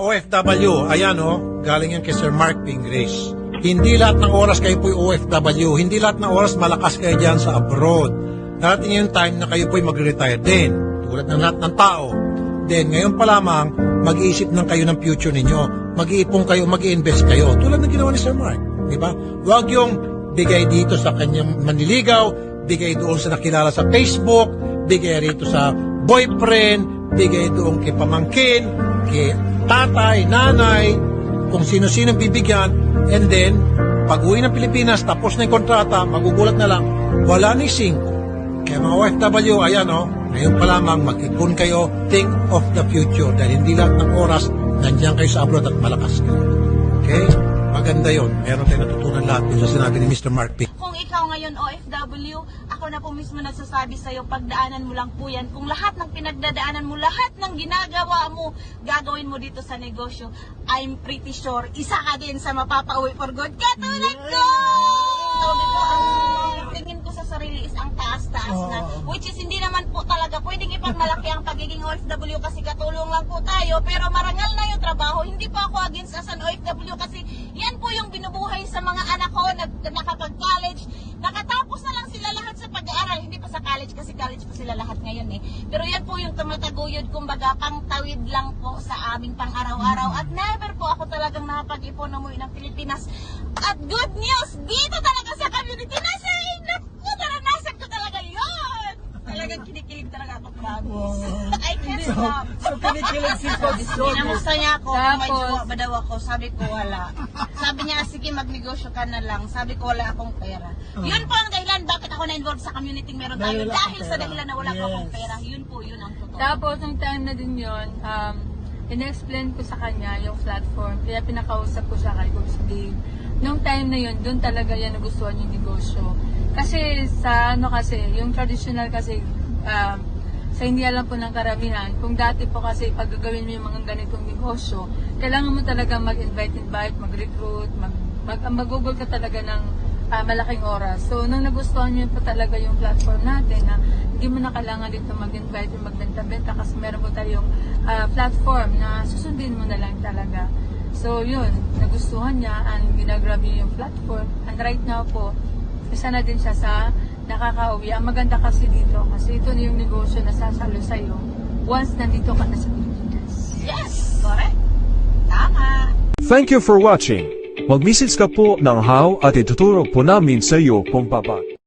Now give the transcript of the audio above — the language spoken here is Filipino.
OFW, ayan o, galing yan kay Sir Mark Pingris. Hindi lahat ng oras kayo po'y OFW. Hindi lahat ng oras malakas kayo dyan sa abroad. Darating yung time na kayo po'y mag-retire din. Tulad ng lahat ng tao. Then, ngayon pa lamang, mag-iisip ng kayo ng future ninyo. Mag-iipon kayo, mag-invest kayo. Tulad ng ginawa ni Sir Mark. Di ba? Huwag yung bigay dito sa kanyang manliligaw, bigay doon sa nakilala sa Facebook, bigay rito sa boyfriend, bigay doon kay pamangkin, kay tatay, nanay, kung sino-sino bibigyan, and then, pag uwi ng Pilipinas, tapos na yung kontrata, magugulat na lang, wala ni singko. Kaya mga OFW, ayan o, ngayon pa lamang mag-ipon kayo, think of the future dahil hindi lahat ng oras nandiyan kayo sa abroad at malakas kayo. Okay? Maganda yon. Meron tayong natutunan lahat dun sa sinabi ni Mr. Mark P. Kung ikaw ngayon OFW, ako na po mismo nagsasabi sa'yo, pagdaanan mo lang po yan. Kung lahat ng pinagdadaanan mo, lahat ng ginagawa mo, gagawin mo dito sa negosyo, I'm pretty sure, isa ka din sa mapapauwi for good. Katulad ko! Ang tingin ko sa sarili is ang taas-taas na. Which is hindi naman po talaga pwedeng ipagmalaki ang pagiging OFW kasi katulong lang po tayo. Pero marangal na yung trabaho. Hindi po ako against as an OFW kasi yung binubuhay sa mga anak ko na nakapag-college. Nakatapos na lang sila lahat sa pag-aaral. Hindi pa sa college kasi college pa sila lahat ngayon eh. Pero yan po yung tumataguyod kumbaga pangtawid lang po sa aming pang-araw-araw. At never po ako talagang nakapag-ipon na ng Pilipinas. At good news, dito talaga sa community na sa naku, naranasan ko talaga yun. Talagang kinikilig talaga ako, promise. I can't stop. So, kinikilig si Coach Jojo. Inamusta niya ako Tapos- jowa ba daw ako. Sabi ko wala. Sabi niya, sige magnegosyo ka na lang. Sabi ko wala akong pera. Yun po ang dahilan bakit ako na-involve sa community meron tayo. Dahil Dahil sa dahilan na wala ko akong Yes. pera. Yun po, yun ang totoo. Tapos, nung time na din yun, um, in-explain ko sa kanya yung platform. Kaya pinakausap ko siya kay Coach Dave. Nung time na yun, doon talaga yan nagustuhan yung negosyo. Kasi sa ano kasi, yung traditional kasi, um, sa hindi alam po ng karamihan, kung dati po kasi pag gagawin mo yung mga ganitong negosyo, kailangan mo talaga mag-invite-invite, mag-recruit, mag, mag, mag-google ka talaga ng ah, malaking oras. So, nung nagustuhan niyo po talaga yung platform natin na hindi mo na kailangan dito mag-invite o magbenta-benta kasi meron po tayong ah, platform na susundin mo na lang talaga. So, yun, nagustuhan niya and ginagrab niya yung platform. And right now po, isa na din siya sa nakakauwi. Ang maganda kasi dito, kasi ito na yung negosyo na sasalo sa'yo once nandito ka na sa Pilipinas. Yes! Correct. Tama. Thank you for watching. Mag-message ka po ng how at ituturo po namin sa iyo kung paano.